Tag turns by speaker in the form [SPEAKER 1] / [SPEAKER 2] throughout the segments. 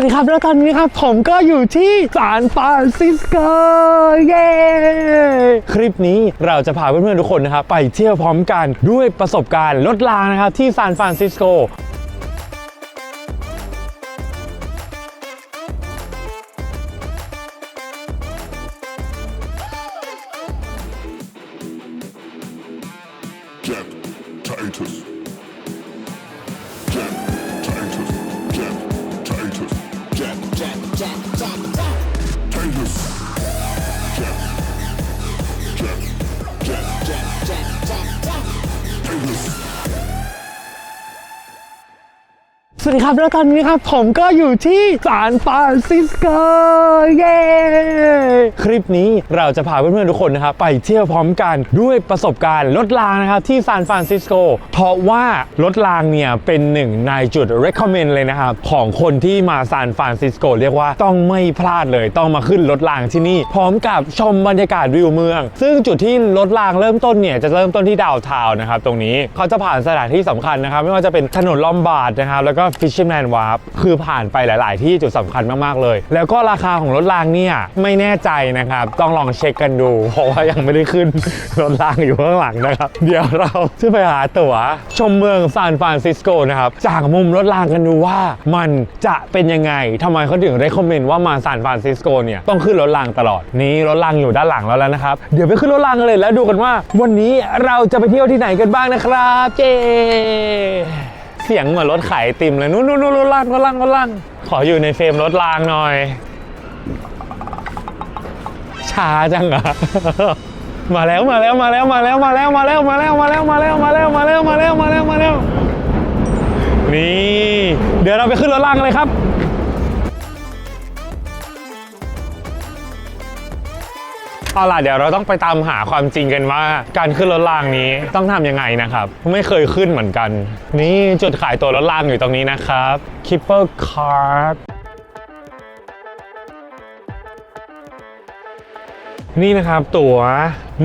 [SPEAKER 1] วัสดีครับ แล้วตอนนี้ครับผมก็อยู่ที่ซานฟรานซิสโกเย้คลิปนี้เราจะพาเพื่อนๆทุกคนนะครับ ไปเที่ยวพร้อมกันด้วยประสบการณ์รถรางนะครับ ที่ซานฟรานซิสโก
[SPEAKER 2] Jack Titus. Jack
[SPEAKER 1] วัสดีครับ แล้วตอนนี้ครับผมก็อยู่ที่ซานฟรานซิสโกเย้คลิปนี้เราจะพาเพื่อนๆทุกคนนะครับ ไปเที่ยวพร้อมกันด้วยประสบการณ์รถรางนะครับ ที่ซานฟรานซิสโกเพราะว่ารถรางเนี่ยเป็นหนึ่งในจุด recommend เลยนะครับ ของคนที่มาซานฟรานซิสโกเรียกว่าต้องไม่พลาดเลยต้องมาขึ้นรถรางที่นี่ พร้อมกับชมบรรยากาศวิวเมือง ซึ่งจุดที่รถรางเริ่มต้นเนี่ยจะเริ่มต้นที่ดาวทาวน์นะครับตรงนี้เขาจะผ่านสถานที่สำคัญนะครับ ไม่ว่าจะเป็นถนนลอมบาร์ดนะครับแล้วก็ Fisherman Wharf คือผ่านไปหลาย ๆ ที่จุดสำคัญมาก ๆ เลย แล้วก็ราคาของรถรางเนี่ยไม่แน่ใจนะครับ ต้องลองเช็คกันดู เพราะว่ายังไม่ได้ขึ้น รถรางอยู่ข้างหลังนะครับ เดี๋ยวเราจะไปหาตั๋วชมเมืองซานฟรานซิสโกนะครับ จากมุมรถรางกันดูว่ามันจะเป็นยังไงทำไมเขาถึงได้คอมเมนต์ว่ามาซานฟรานซิสโกเนี่ยต้องขึ้นรถรางตลอดนี้รถรางอยู่ด้านหลังแล้วแล้วนะครับเดี๋ยวไปขึ้นรถรางกันเลยแล้วดูกันว่า วันนี้เราจะไปเที่ยวที่ไหนกันบ้างนะครับ เจ เสียงเหมือนรถขายไอติมเลยนู้นนู้นรถล่างรถล่างรถล่างขออยู่ในเฟรมรถรางหน่อย ช้าจังอะมาแล้วมาแล้วมาแล้วมาแล้วมาแล้วมาแล้วมาแล้วมาแล้วมาแล้วมาแล้วมาแล้วมาแล้วมาแล้วมาแล้วนี่ เดี๋ยวเราไปขึ้นรถล่างเลยครับ เอาล่ะเดี๋ยวเราต้องไปตามหาความจริงกันว่า การขึ้นรถรางนี้ต้องทำยังไงนะครับ ไม่เคยขึ้นเหมือนกัน นี่จุดขายตัวรถรางอยู่ตรงนี้นะครับ Keeper Card นี่นะครับตั๋ว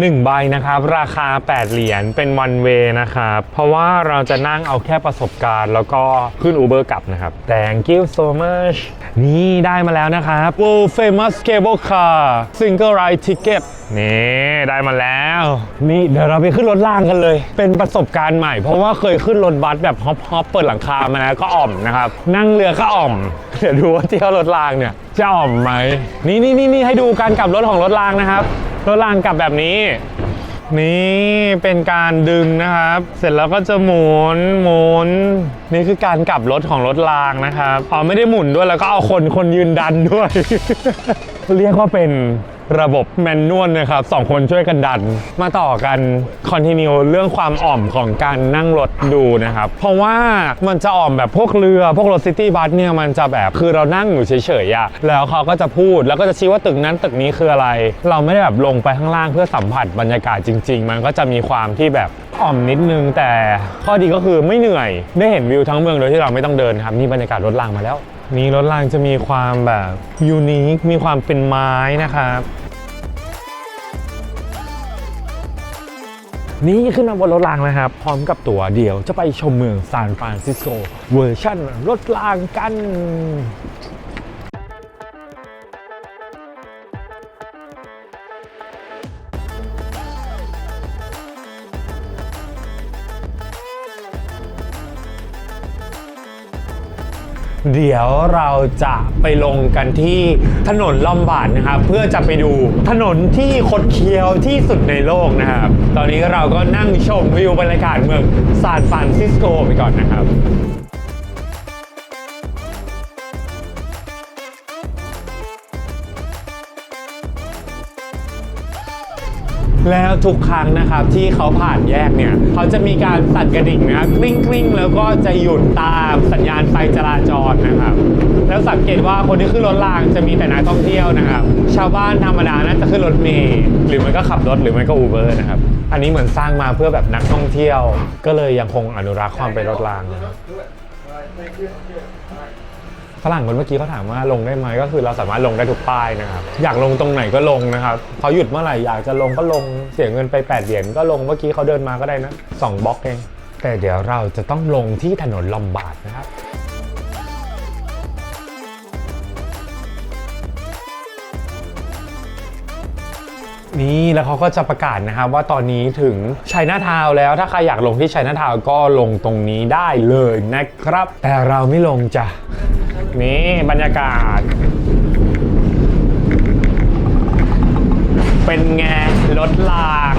[SPEAKER 1] 1 ใบนะครับ ราคา 8 เหรียญเป็น one way นะครับ เพราะว่าเราจะนั่งเอาแค่ประสบการณ์ แล้วก็ขึ้น Uber กลับนะครับ Thank you so much นี่ได้มาแล้วนะครับ World Famous Cable Car Single Ride Ticket นี่ได้มาแล้ว นี่เดี๋ยวเราไปขึ้นรถล่างกันเลย เป็นประสบการณ์ใหม่ เพราะว่าเคยขึ้นรถบัสแบบฮอปฮอปเปิดหลังคามาแล้วก็อ่อมนะครับ นั่งเรือก็อ่อม เดี๋ยวดูว่าเที่ยวรถรางเนี่ยจะอ่อมไหมนี่นี่นี่นี่ให้ดูการกลับรถของรถรางนะครับ รถรางกลับแบบนี้ นี่เป็นการดึงนะครับ เสร็จแล้วก็จะหมุนหมุนนี่คือการกลับรถของรถรางนะครับอ๋อไม่ได้หมุนด้วยแล้วก็เอาคนคนยืนดันด้วย เรียกว่าเป็น ระบบแมนนวลนะครับสองคนช่วยกันดัน มาต่อกันคอนติเนียเรื่องความอ่อมของการนั่งรถดูนะครับ เพราะว่ามันจะอ่อมแบบพวกเรือ พวกรถซิตี้บัสเนี่ยมันจะแบบคือเรานั่งอยู่เฉยๆอะแล้วเขาก็จะพูดแล้วก็จะชี้ว่าตึกนั้นตึกนี้คืออะไร เราไม่ได้แบบลงไปข้างล่างเพื่อสัมผัสบรรยากาศจริง ๆ มันก็จะมีความที่แบบอ่อมนิดนึง แต่ข้อดีก็คือไม่เหนื่อย ได้เห็นวิวทั้งเมืองโดยที่เราไม่ต้องเดินครับนี่บรรยากาศรถรางมาแล้วนี่รถรางจะมีความแบบยูนิค มีความเป็นไม้นะครับ นี้ขึ้นมาบนรถรางนะครับ พร้อมกับตั๋วเดียวจะไปชมเมืองซานฟรานซิสโกเวอร์ชั่นรถรางกัน เดี๋ยวเราจะไปลงกันที่ถนนลอมบาร์ดนะครับ เพื่อจะไปดูถนนที่คดเคี้ยวที่สุดในโลกนะครับ ตอนนี้เราก็นั่งชมวิวบรรยากาศเมืองซานฟรานซิสโกไปก่อนนะครับ แล้วทุกครั้งนะครับที่เขาผ่านแยกเนี่ยเขาจะมีการสั่นกระดิ่งนะครับกริ้งกริ้งแล้วก็จะหยุดตามสัญญาณไฟจราจรนะครับ แล้วสังเกตว่าคนที่ขึ้นรถรางจะมีแต่นักท่องเที่ยวนะครับ ชาวบ้านธรรมดาน่าจะขึ้นรถเมล์หรือมันก็ขับรถหรือไม่ก็อูเบอร์นะครับอันนี้เหมือนสร้างมาเพื่อแบบนักท่องเที่ยว ก็เลยยังคงอนุรักษ์ความเป็นรถรางนะครับ ฝรั่งคนเมื่อกี้เขาถามว่าลงได้ไหมก็คือเราสามารถลงได้ทุกป้ายนะครับอยากลงตรงไหนก็ลงนะครับเขาหยุดเมื่อไหร่อยากจะลงก็ลงเสียเงินไป8เหรียญก็ลงเมื่อกี้เขาเดินมาก็ได้นะ2บล็อกเองแต่เดี๋ยวเราจะต้องลงที่ถนนลอมบาร์ดนะครับนี่แล้วเขาก็จะประกาศนะครับว่าตอนนี้ถึงชัยนาทาวแล้วถ้าใครอยากลงที่ชัยนาทาวก็ลงตรงนี้ได้เลยนะครับ แต่เราไม่ลงจ้ะ นี่บรรยากาศ เป็นไงรถราง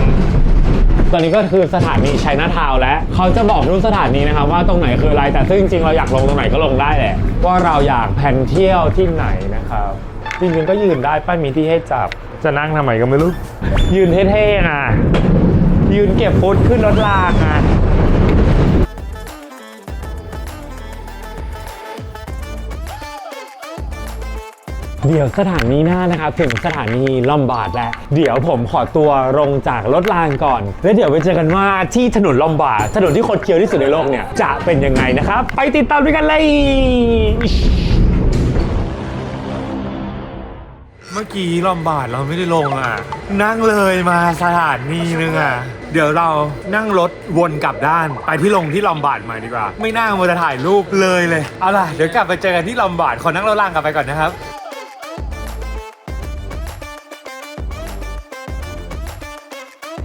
[SPEAKER 1] ตอนนี้ก็คือสถานีชัยนาทาวน์แล้วเขาจะบอกรูปสถานีนะครับว่าตรงไหนคืออะไร แต่ซึ่งจริงๆเราอยากลงตรงไหนก็ลงได้แหละ ว่าเราอยากแผนเที่ยวที่ไหนนะครับ จริงๆก็ยืนได้ป้ามีที่ให้จับ จะนั่งทำไมก็ไม่รู้ ยืนเท่ๆนะยืนเก็บฟุตขึ้นรถรางอะ เดี๋ยวสถานีหน้านะครับถึงสถานีลอมบาร์ดแล้ว เดี๋ยวผมขอตัวลงจากรถรางก่อน แล้วเดี๋ยวไปเจอกันว่าที่ถนนลอมบาร์ดถนนที่คดเคี้ยวที่สุดในโลกเนี่ยจะเป็นยังไงนะครับ ไปติดตามด้วยกันเลยเมื่อกี้ลอมบาร์ดเราไม่ได้ลงอะ นั่งเลยมาสถานีนึงอะ เดี๋ยวเรานั่งรถวนกลับด้านไปที่ลงที่ลอมบาร์ดมาดีกว่า ไม่นั่งมาจะถ่ายรูปเลยเลย เอาล่ะ เดี๋ยวกลับไปเจอกันที่ลอมบาร์ดขอนั่งรถรางกลับไปก่อนนะครับ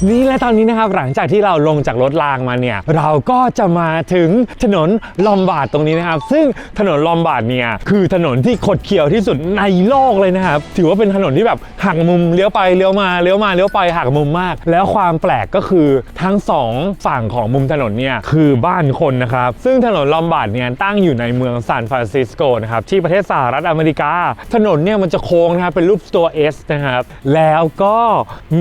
[SPEAKER 1] นี่และตอนนี้นะครับ หลังจากที่เราลงจากรถรางมาเนี่ย เราก็จะมาถึงถนนลอมบาร์ดตรงนี้นะครับ ซึ่งถนนลอมบาร์ดเนี่ยคือถนนที่คดเคี้ยวที่สุดในโลกเลยนะครับ ถือว่าเป็นถนนที่แบบหักมุมเลี้ยวไปเลี้ยวมาเลี้ยวมาเลี้ยวไปหักมุมมาก แล้วความแปลกก็คือทั้งสองฝั่งของมุมถนนเนี่ยคือบ้านคนนะครับ ซึ่งถนนลอมบาร์ดเนี่ยตั้งอยู่ในเมืองซานฟรานซิสโกนะครับที่ประเทศสหรัฐอเมริกา ถนนเนี่ยมันจะโค้งนะครับเป็นรูปตัว S นะครับแล้วก็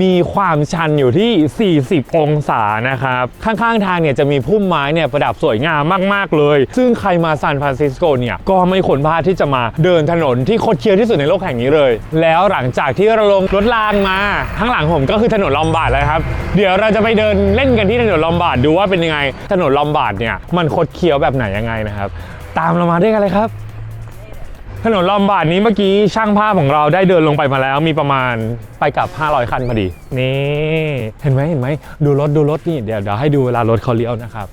[SPEAKER 1] มีความชันอยู่ที่40 องศานะครับ ข้างๆทางเนี่ยจะมีพุ่มไม้เนี่ยประดับสวยงามมากๆเลย ซึ่งใครมาซานฟรานซิสโกเนี่ยก็ไม่ควรพลาดที่จะมาเดินถนนที่โคดเคี้ยวที่สุดในโลกแห่งนี้เลย แล้วหลังจากที่เราลงรถรางมาข้างหลังผมก็คือถนนลอมบาร์ดแล้วครับ เดี๋ยวเราจะไปเดินเล่นกันที่ถนนลอมบาร์ดดูว่าเป็นยังไงถนนลอมบาร์ดเนี่ยมันโคดเคี้ยวแบบไหนยังไงนะครับ ตามเรามาด้วยกันเลยครับ ถนนลอมบาร์ดนี้เมื่อกี้ช่างภาพของเราได้เดินลงไปมาแล้ว มีประมาณไปกับ 500 คันพอดี นี่ เห็นไหมเห็นไหมดูรถดูรถนี่เดี๋ยวเดี๋ยวให้ดูเวลารถเขาเลี้ยวนะครับ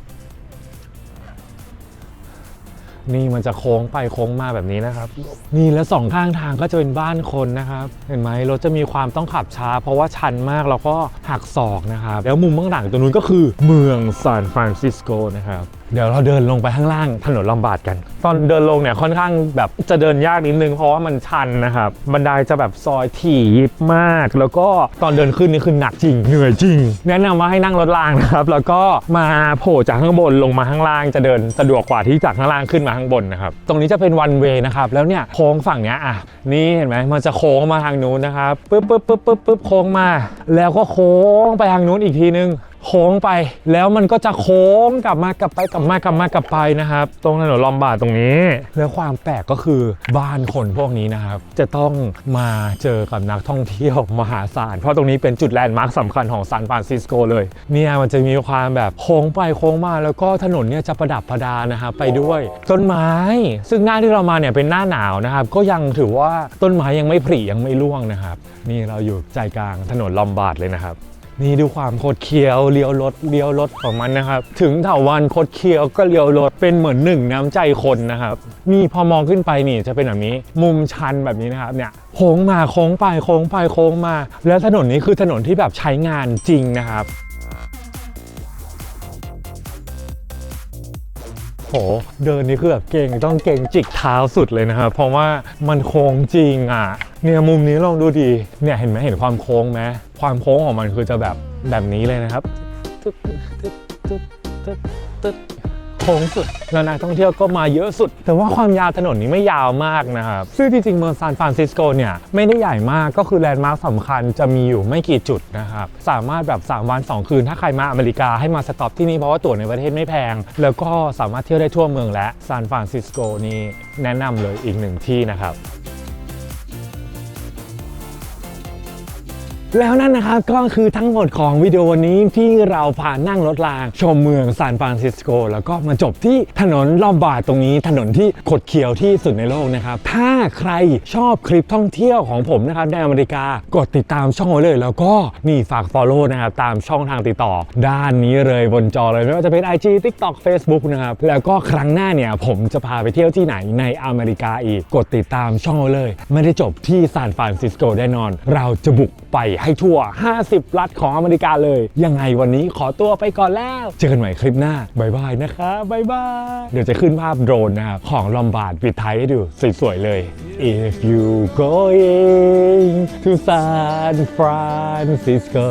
[SPEAKER 1] นี่มันจะโค้งไปโค้งมาแบบนี้นะครับ นี่แล้วสองข้างทางก็จะเป็นบ้านคนนะครับ เห็นไหมรถจะมีความต้องขับช้า เพราะว่าชันมากแล้วก็หักศอกนะครับ แล้วมุมเบื้องหลังตรงนู้นก็คือ เมืองซานฟรานซิสโกนะครับเดี๋ยวเราเดินลงไปข้างล่างถนนลำบาดกัน ตอนเดินลงเนี่ยค่อนข้างแบบจะเดินยากนิดนึงเพราะว่ามันชันนะครับบันไดจะแบบซอยถี่ยิบมาก แล้วก็ตอนเดินขึ้นนี่คือหนักจริงเหนื่อยจริง แนะนำว่าให้นั่งรถรางนะครับแล้วก็มาโผล่จากข้างบนลงมาข้างล่างจะเดินสะดวกกว่าที่จากข้างล่างขึ้นมาข้างบนนะครับตรงนี้จะเป็นวันเวย์นะครับแล้วเนี่ยโค้งฝั่งเนี้ยอะนี่เห็นไหมมันจะโค้งมาทางนู้นนะครับปึ๊บปึ๊บปึ๊บปึ๊บปึ๊บโค้งมา แล้วก็โค้งไปทางนู้นอีกทีนึง โค้งไป แล้วมันก็จะโค้งกลับมากลับไปกลับมากลับมากลับไปนะครับ ตรงถนนลอมบาร์ดตรงนี้ แล้วความแปลกก็คือบ้านคนพวกนี้นะครับ จะต้องมาเจอกับนักท่องเที่ยวมหาศาลเพราะตรงนี้เป็นจุดแลนด์มาร์คสำคัญของซานฟรานซิสโกเลยเนี่ยมันจะมีความแบบโค้งไปโค้งมาแล้วก็ถนนเนี่ยจะประดับประดานะครับไปด้วยต้นไม้ ซึ่งหน้าที่เรามาเนี่ยเป็นหน้าหนาวนะครับ ก็ยังถือว่าต้นไม้ยังไม่ผลิยังไม่ร่วงนะครับ นี่เราอยู่ใจกลางถนนลอมบาร์ดเลยนะครับ นี่ดูความโคดเคี้ยวเลี้ยวรถเลี้ยวรถของมันนะครับ ถึงเถาวันคดเคี้ยวก็เลี้ยวรถเป็นเหมือนหนึ่งน้ำใจคนนะครับนี่พอมองขึ้นไปนี่จะเป็นแบบนี้ มุมชันแบบนี้นะครับเนี่ยโค้งมาโค้งไปโค้งไปโค้งมา แล้วถนนนี้คือถนนที่แบบใช้งานจริงนะครับ เดินนี่คือแบบเก่งต้องเก่งจิกเท้าสุดเลยนะครับ เพราะว่ามันโค้งจริงอะ เนี่ยมุมนี้ลองดูดีเนี่ยเห็นไหมเห็นความโค้งไหมความโค้งของมันคือจะแบบแบบนี้เลยนะครับตึ๊ดตึ๊ดตึ๊ดตึ๊ดตึ๊ด ค้งสุด แล้วนักท่องเที่ยวก็มาเยอะสุด แต่ว่าความยาวถนนนี้ไม่ยาวมากนะครับ ซึ่งจริงๆเมืองซานฟรานซิสโกเนี่ยไม่ได้ใหญ่มากก็คือแลนด์มาร์คสำคัญจะมีอยู่ไม่กี่จุดนะครับ สามารถแบบ 3 วัน 2 คืน ถ้าใครมาอเมริกาให้มาสต็อปที่นี่เพราะว่าตั๋วในประเทศไม่แพง แล้วก็สามารถเที่ยวได้ทั่วเมืองและซานฟรานซิสโกนี่แนะนำเลยอีกหนึ่งที่นะครับ แล้วนั่นนะครับก็คือทั้งหมดของวิดีโอวันนี้ที่เราพานนั่งรถราง ชมเมืองซานฟรานซิสโก แล้วก็มาจบที่ถนนลอมบาร์ดตรงนี้ ถนนที่ขดเคี้ยวที่สุดในโลกนะครับ ถ้าใครชอบคลิปท่องเที่ยวของผมนะครับในอเมริกากดติดตามช่องไว้เลย แล้วก็นี่ฝาก Follow นะครับตามช่องทางติดต่อ ด้านนี้เลยบนจอเลยไม่ว่าจะเป็น IG TikTok Facebook นะครับแล้วก็ครั้งหน้าเนี่ยผมจะพาไปเที่ยวที่ไหนในอเมริกาอีกกดติดตามช่องไว้เลย ไม่ได้จบที่ซานฟรานซิสโกแน่นอน เราจะบุกไปให้ทั่ว 50 รัฐของอเมริกาเลย ยังไงวันนี้ขอตัวไปก่อนแล้ว เจอกันใหม่คลิปหน้าบายบายนะคะบบายบาย เดี๋ยวจะขึ้นภาพโดรนนะครับของลอมบาร์ดปิดท้ายให้ดูสวยๆเลย If you going to San Francisco